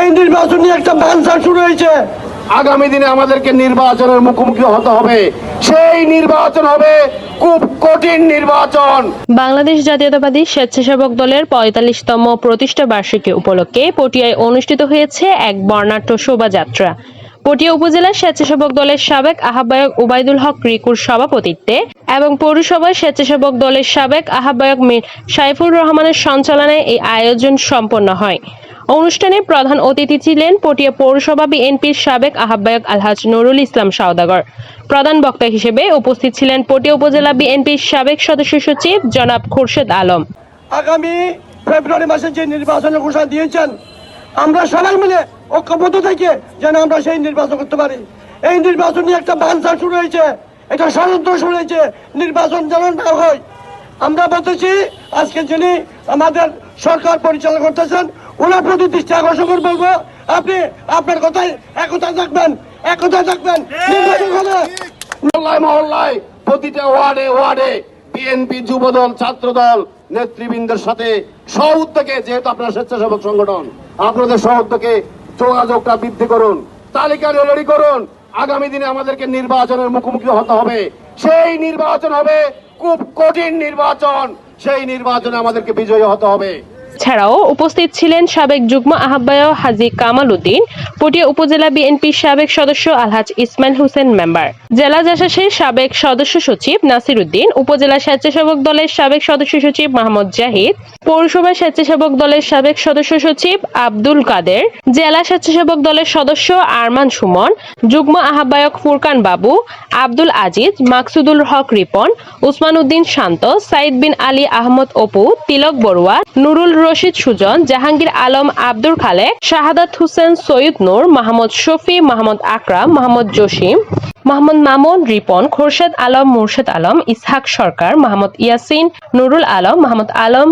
এই নির্বাচন নিয়ে একটা বানসা শুরু হয়েছে। আগামী দিনে আমাদেরকে নির্বাচনের মুখোমুখি হতে হবে। সেই নির্বাচন হবে খুব কঠিন নির্বাচন। বাংলাদেশ জাতীয়তাবাদী স্বেচ্ছাসেবক দলের পঁয়তাল্লিশতম প্রতিষ্ঠা বার্ষিকী উপলক্ষে পটিয়ায় অনুষ্ঠিত হয়েছে এক বর্ণাঢ্য শোভাযাত্রা। পটিয়া উপজেলা স্বেচ্ছাসেবক দলের সাবেক আহ্বায়ক উবাইদুল হক রিকুর সভাপতিত্বে এবং পৌরসভার স্বেচ্ছাসেবক দলের সাবেক আহ্বায়ক মীর সাইফুর রহমানের সঞ্চালনায় এই আয়োজন সম্পন্ন হয়। অনুষ্ঠানে প্রধান অতিথি ছিলেন পটিয়া পৌরসভা বিএনপির সাবেক আহ্বায়ক আলহাজ নুরুল ইসলাম সওদাগর। প্রধান বক্তা হিসেবে উপস্থিত ছিলেন পটিয়া উপজেলা বিএনপির সাবেক সদস্য সচিব জনাব খুরশেদ আলম। আগামী ফেব্রুয়ারি মাসে যে নির্বাচনের ঘোষণা দিয়েছেন, আমরা সবাই মিলে ঐক্যবদ্ধ থেকে যেন আমরা সেই নির্বাচন করতে পারি। এই নির্বাচন নিয়ে একটা বানসা শুরু হয়েছে এটা ষড়যন্ত্র শুরু হয়েছে। নির্বাচন যেন না হয়, আমরা বলতেছি, আজকে যিনি আমাদের সরকার পরিচালনা করতেছেন ওনার প্রতি দৃষ্টি আকর্ষণ করে বলব আপনি আপনার কথায় একতা থাকবেন একতায় থাকবেন। মহল্লায় মহল্লায় প্রতিটা ওয়ার্ডে ওয়ার্ডে বিএনপি যুবদল ছাত্রদল নেতৃবৃন্দের সাথে সহ উদ্যোগে যেহেতু আপনার স্বেচ্ছাসেবক সংগঠন আপনাদের সহ উদ্যোগে যোগাযোগটা বৃদ্ধি করুন তালিকা রেডি করুন। আগামী দিনে আমাদেরকে নির্বাচনের মুখোমুখি হতে হবে। সেই নির্বাচন হবে খুব কঠিন নির্বাচন। সেই নির্বাচনে আমাদেরকে বিজয়ী হতে হবে। ছাড়াও উপস্থিত ছিলেন সাবেক যুগ্ম আহ্বায়ক হাজী কামাল উদ্দিন, পটিয়া উপজেলা বিএনপির সাবেক সদস্য আলহাজ ইসমাইল হোসেন মেম্বার। জেলা জাসাসের সাবেক সদস্য সচিব নাসির উদ্দিন, উপজেলা স্বেচ্ছাসেবক দলের সাবেক সদস্য সচিব মাহমুদ জাহিদ, পৌরসভা স্বেচ্ছাসেবক দলের সাবেক সদস্য সচিব আব্দুল কাদের, জেলা স্বেচ্ছাসেবক দলের সদস্য আরমান সুমন, যুগ্ম আহ্বায়ক ফুরকান বাবু, আব্দুল আজিজ, মাকসুদুল হক রিপন, উসমান উদ্দিন শান্ত, সাইদ বিন আলী আহমদ অপু, তিলক বড়ুয়া, নুরুল রশিদ সুজন, জাহাঙ্গীর আলম আব্দুল খালেক, শাহাদাত হোসেন সৈয়দ নূর, মাহমুদ শফি, মাহমুদ আকরাম মোহাম্মদ জসিম মোহাম্মদ মামুন, রিপন, খোরশেদ আলম, মুর্শেদ আলম, ইসহাক সরকার, মাহমুদ ইয়াসিন, নুরুল আলম মোহাম্মদ আলম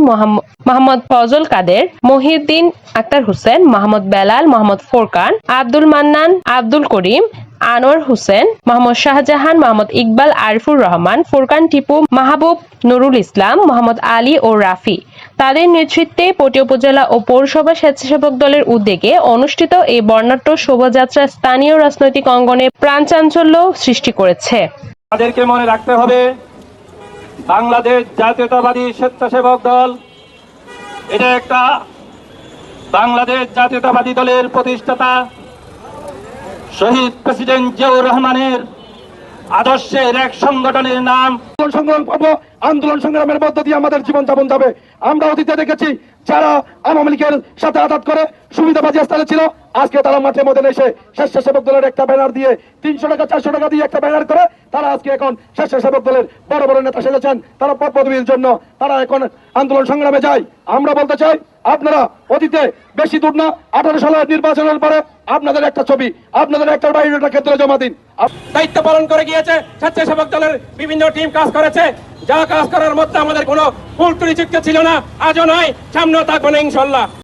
মোহাম্মদ- ফজল কাদের, মহিউদ্দিন আক্তার হোসেন মোহাম্মদ বেলাল মোহাম্মদ ফোরকান, আব্দুল মান্নান, আব্দুল করিম আনোয়ার হোসেন, মোহাম্মদ শাহজাহান, মোহাম্মদ ইকবাল, আরিফুর রহমান, ফুরকান টিপু, মাহবুব নুরুল ইসলাম, মোহাম্মদ আলী ও রাফি। তাদের নেতৃত্বে পটি উপজেলা ও পৌরসভা স্বেচ্ছাসেবক দলের উদ্যোগে অনুষ্ঠিত এই বর্ণাঢ্য শোভাযাত্রা স্থানীয় রাজনৈতিক অঙ্গনে প্রাণচাঞ্চল্য সৃষ্টি করেছে। তাদেরকে মনে রাখতে হবে, বাংলাদেশ জাতীয়তাবাদী স্বেচ্ছাসেবক দল, এটা একটা বাংলাদেশ জাতীয়তাবাদী দলের প্রতিষ্ঠাতা শহীদ প্রেসিডেন্ট জিয়াউর রহমানের আদর্শের এক সংগঠনের নাম। সংগ্রাম করব। আন্দোলন সংগ্রামের মধ্য দিয়ে আমাদের জীবন যাপন যাবে। আমরা অতীতে দেখেছি যারা আওয়ামী লীগের সাথে আঘাত করে সুবিধাবাজি স্থানে ছিল আজকে তারা মাঠে মধ্যে এসে স্বেচ্ছাসেবক দলের একটা ব্যানার দিয়ে তিনশো টাকা, চারশো টাকা দিয়ে একটা ব্যানার করে তারা আজকে এখন স্বেচ্ছাসেবক দলের বড় বড় নেতা সেজেছেন। তারা পদ পদবীর জন্য তারা এখন আন্দোলন সংগ্রামে যায়। আমরা বলতে চাই, আপনারা অতীতে বেশি দূর না, আঠারো সালের নির্বাচনের পরে আপনাদের একটা ছবি, আপনাদের একটা বায়োডাটা ক্ষেত্রে জমা দিন। দায়িত্ব পালন করে গিয়েছে স্বেচ্ছাসেবক দলের বিভিন্ন টিম কাজ করেছে। যা কাজ করার মধ্যে আমাদের কোনো ভুল ত্রুটি ছিল না, আজও নয়, সামনেও থাকবে না ইনশাল্লাহ